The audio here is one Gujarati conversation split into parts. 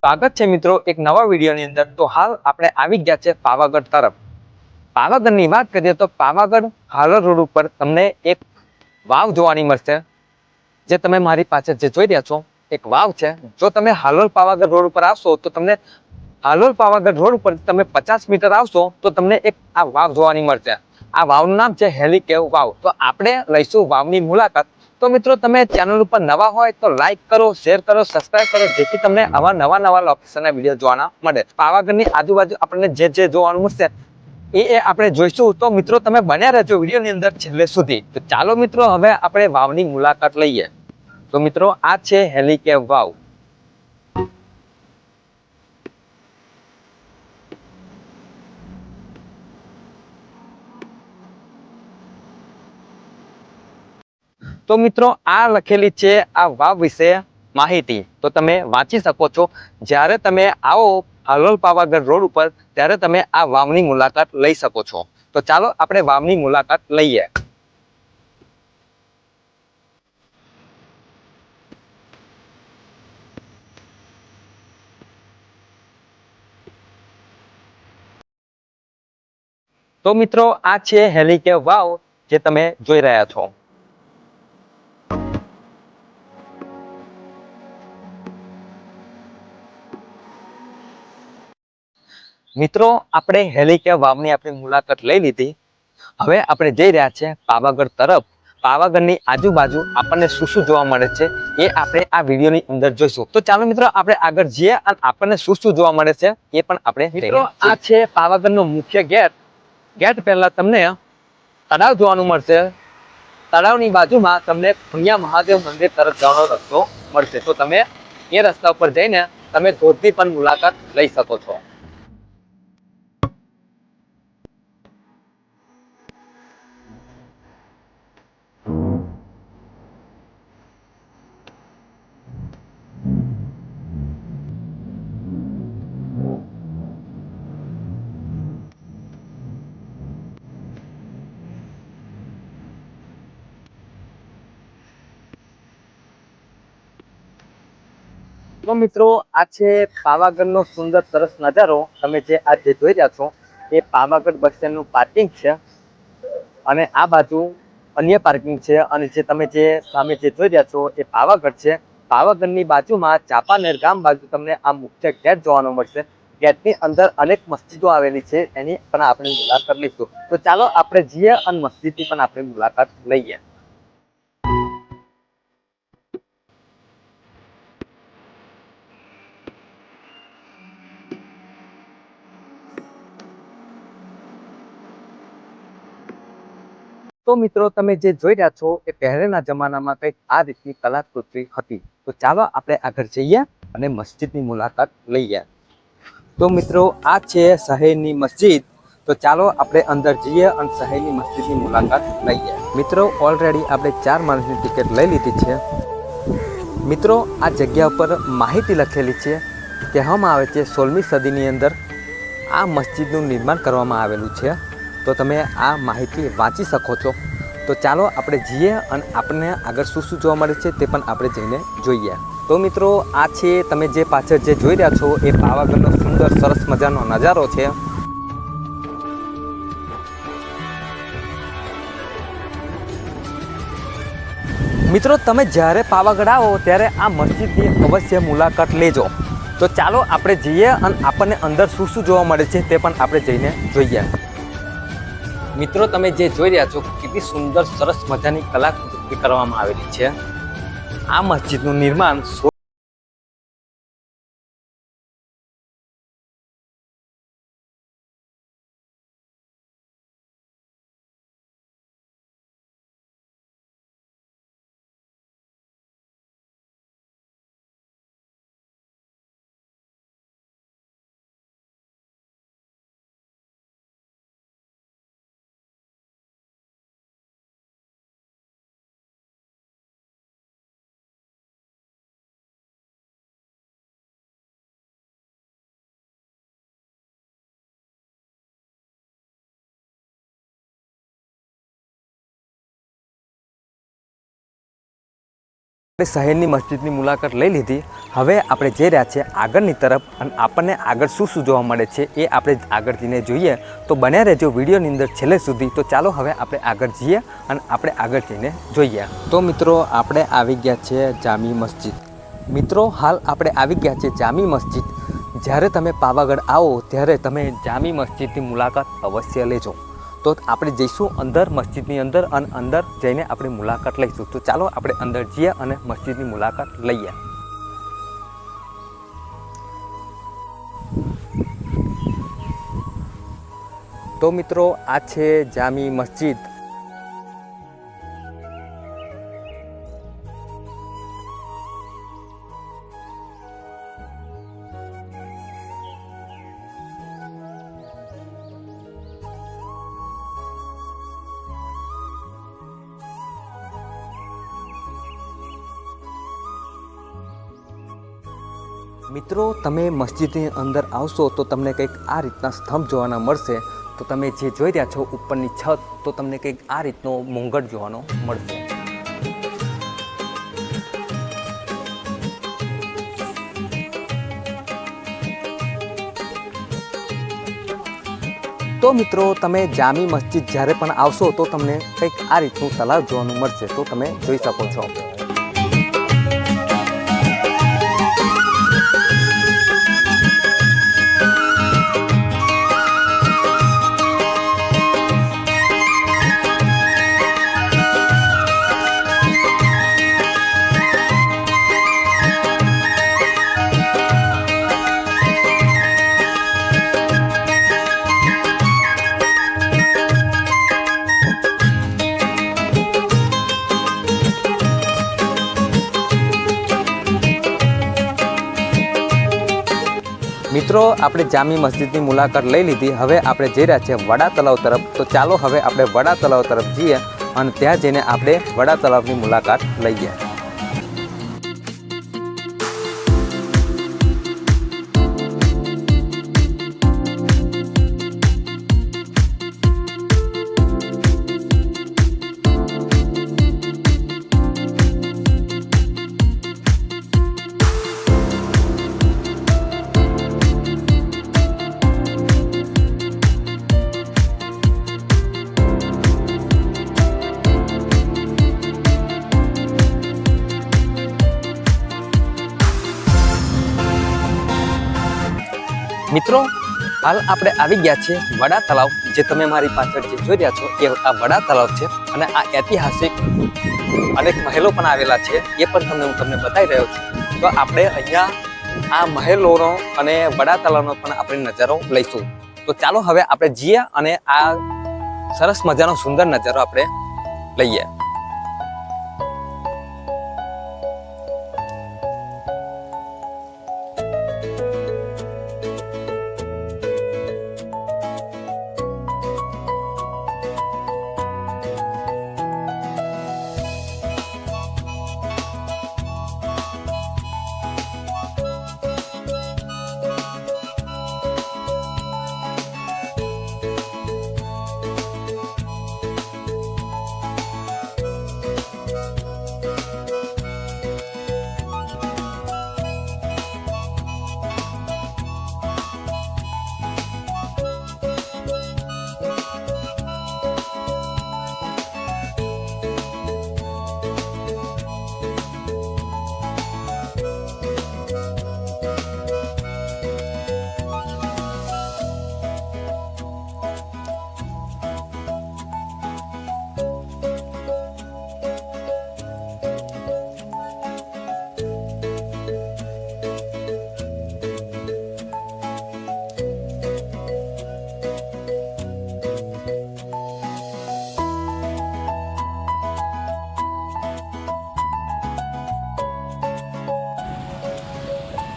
સ્વાગત છે મિત્રો એક નવા વિડીયોની અંદર. તો હાલ આપણે આવી ગયા છે પાવાગઢ તરફ. પાવાગઢની વાત કરીએ તો પાવાગઢ હાલર રોડ ઉપર તમને એક વાવ જોવાની મળશે. જે તમે મારી પાસે જે જોઈ રહ્યા છો, એક વાવ છે. જો તમે હાલોલ પાવાગઢ રોડ ઉપર આવશો, તો તમને હાલોલ પાવાગઢ રોડ ઉપર તમે પચાસ મીટર આવશો, તો તમને એક આ વાવ જોવાની મળશે. આ વાવનું નામ છે હેલિકેવ વાવ. તો આપણે લઈશું વાવની મુલાકાત. તો મિત્રો, તમે ચેનલ ઉપર નવા હોય તો લાઈક કરો શેર કરો સબસ્ક્રાઈબ કરો, જેથી તમને આવા નવા નવા લોકેશનના વીડિયો જોવાના મળે. પાવાગઢની આજુબાજુ આપણને જે જે જોવાનું મળશે, એ એ આપણે જોઈશું. તો મિત્રો, તમે બન્યા રહેજો વિડીયોની અંદર છેલ્લે સુધી. તો ચાલો મિત્રો, હવે આપણે વાવની મુલાકાત લઈએ. તો મિત્રો, આ છે હેલિકેપ વાવ. તો મિત્રો આ લખેલી છે આ વાવ વિશે માહિતી. તો તમે વાંચી શકો છો. જ્યારે તમે આવો હલોલ પાવાગઢ રોડ ઉપર, ત્યારે તમે આ વાવની મુલાકાત લઈ શકો છો. તો ચાલો આપણે વાવની મુલાકાત લઈએ. તો મિત્રો આ છે હેલિકે વાવ, જે તમે જોઈ રહ્યા છો. મિત્રો, આપણે હેલિકે વાવની આપણી મુલાકાત લઈ લીધી. હવે આપણે જઈ રહ્યા છે પાવાગઢ તરફ. પાવાગઢની આજુબાજુ આપણને શું શું જોવા મળે છે એ આપણે આ વિડીયોની અંદર જોઈશું. તો ચાલો મિત્રો, આપણે આગળ જઈએ અને આપણને શું શું જોવા મળે છે એ પણ આપણે આ છે પાવાગઢનો મુખ્ય ગેટ. ગેટ પહેલા તમને તળાવ જોવાનું મળશે. તળાવની બાજુમાં તમને ખુણિયા મહાદેવ મંદિર તરફ જવાનો રસ્તો મળશે. તો તમે એ રસ્તા ઉપર જઈને તમે ધોધની પણ મુલાકાત લઈ શકો છો. તો મિત્રો, આ છે પાવાગઢનો સુંદર સરસ નજારો. તમે જે આજે જોઈ રહ્યા છો, એ પાવાગઢ બસ સ્ટેન્ડનું પાર્કિંગ છે. અને આ બાજુ અન્ય પાર્કિંગ છે. અને જે તમે જે સામે જે જોઈ રહ્યા છો, એ પાવાગઢ છે. પાવાગઢની બાજુમાં ચાપાનેર ગામ બાજુ તમને આ મુખ્ય ગેટ જોવાનો મળશે. ગેટની અંદર અનેક મસ્જિદો આવેલી છે. એની પણ આપણે મુલાકાત લઈશું. તો ચાલો, આપણે જઈએ અને મસ્જિદની પણ આપણે મુલાકાત લઈએ. તો મિત્રો તમે જે જોઈ રહ્યા છો એ પહેલેના જમાનામાં કંઈક આ રીતની કલાકૃતિ હતી. તો ચાલો આપણે આગળ જઈએ અને મસ્જિદની મુલાકાત લઈએ. તો મિત્રો આ છે શહેરની મસ્જિદ. તો ચાલો આપણે અંદર જઈએ અને શહેરની મસ્જિદની મુલાકાત લઈએ. મિત્રો ઓલરેડી આપણે ચાર માણસની ટિકિટ લઈ લીધી છે. મિત્રો આ જગ્યા ઉપર માહિતી લખેલી છે. કહેવામાં આવે છે સોળમી સદીની અંદર આ મસ્જિદનું નિર્માણ કરવામાં આવેલું છે. તો તમે આ માહિતી વાંચી શકો છો. તો ચાલો આપણે જઈએ અને આપણને આગળ શું શું જોવા મળે છે તે પણ આપણે જઈને જોઈએ. તો મિત્રો, આ છે તમે જે પાછળ જે જોઈ રહ્યા છો, એ પાવાગઢનો સુંદર, સરસ મજાનો નજારો છે. મિત્રો, તમે જ્યારે પાવાગઢ આવો, ત્યારે આ મસ્જિદની અવશ્ય મુલાકાત લેજો. તો ચાલો આપણે જઈએ અને આપણને અંદર શું શું જોવા મળે છે તે પણ આપણે જઈને જોઈએ. મિત્રો, તમે જે જોઈ રહ્યા છો, કેટલી સુંદર, સરસ મજાની કલાકૃતિ કરવામાં આવેલી છે. આ મસ્જિદનું નિર્માણ આપણે શહેરની મસ્જિદની મુલાકાત લઈ લીધી. હવે આપણે જઈ રહ્યા છીએ આગળની તરફ અને આપણને આગળ શું શું જોવા મળે છે એ આપણે આગળ જઈને જોઈએ. તો બન્યા રહેજો વિડીયોની અંદર છેલ્લે સુધી. તો ચાલો હવે આપણે આગળ જઈએ અને આપણે આગળ જઈને જોઈએ. તો મિત્રો, આપણે આવી ગયા છીએ જામી મસ્જિદ. મિત્રો, હાલ આપણે આવી ગયા છીએ જામી મસ્જિદ. જ્યારે તમે પાવાગઢ આવો, ત્યારે તમે જામી મસ્જિદની મુલાકાત અવશ્ય લેજો. તો આપણે જઈશું અંદર મસ્જિદની અંદર અને અંદર જઈને આપણે મુલાકાત લઈશું. તો ચાલો આપણે અંદર જઈએ અને મસ્જિદની મુલાકાત લઈએ. તો મિત્રો, આ છે જામી મસ્જિદ. મિત્રો, તમે મસ્જિદની અંદર આવશો તો તમને કંઈક આ રીતના સ્તંભ જોવાના મળશે. તો તમે જે જોઈ રહ્યા છો ઉપરની છત, તો તમને કંઈક આ રીતનો મોંઘટ જોવાનો મળશે. તો મિત્રો, તમે જામી મસ્જિદ જ્યારે પણ આવશો તો તમને કંઈક આ રીતનું તલાવ જોવાનું મળશે. તો તમે જોઈ શકો છો. મિત્રો, આપણે જામી મસ્જિદની મુલાકાત લઈ લીધી. હવે આપણે જઈ રહ્યા છીએ વડા તલાવ તરફ. તો ચાલો હવે આપણે વડા તલાવ તરફ જઈએ અને ત્યાં જઈને આપણે વડા તલાવની મુલાકાત લઈએ. મિત્રો, હાલ આપણે આવી ગયા છીએ વડા તળાવ. જે તમે મારી પાછળ જે જોઈ રહ્યા છો, એ આ વડા તળાવ છે. અને આ ઐતિહાસિક અનેક મહેલો પણ આવેલા છે. એ પણ તમને હું તમને બતાવી રહ્યો છું. તો આપણે અહીંયા આ મહેલોનો અને વડા તળાવનો પણ આપણે નજારો લઈશું. તો ચાલો હવે આપણે જઈએ અને આ સરસ મજાનો સુંદર નજારો આપણે લઈએ.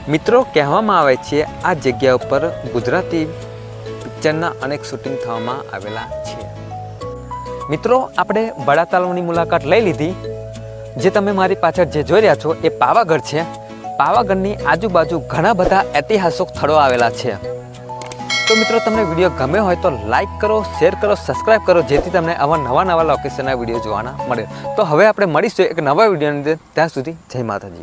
મિત્રો, કહેવામાં આવે છે, આ જગ્યા ઉપર ગુજરાતી પિક્ચરના અનેક શૂટિંગ થવામાં આવેલા છે. મિત્રો, આપણે બડા તલાવની મુલાકાત લઈ લીધી. જે તમે મારી પાછળ જે જોઈ રહ્યા છો, એ પાવાગઢ છે. પાવાગઢની આજુબાજુ ઘણા બધા ઐતિહાસિક સ્થળો આવેલા છે. તો મિત્રો, તમને વીડિયો ગમ્યો હોય તો લાઈક કરો, શેર કરો, સબસ્ક્રાઇબ કરો, જેથી તમને આવા નવા નવા લોકેશનના વીડિયો જોવાના મળે. તો હવે આપણે મળીશું એક નવા વિડીયોની અંદર. ત્યાં સુધી જય માતાજી.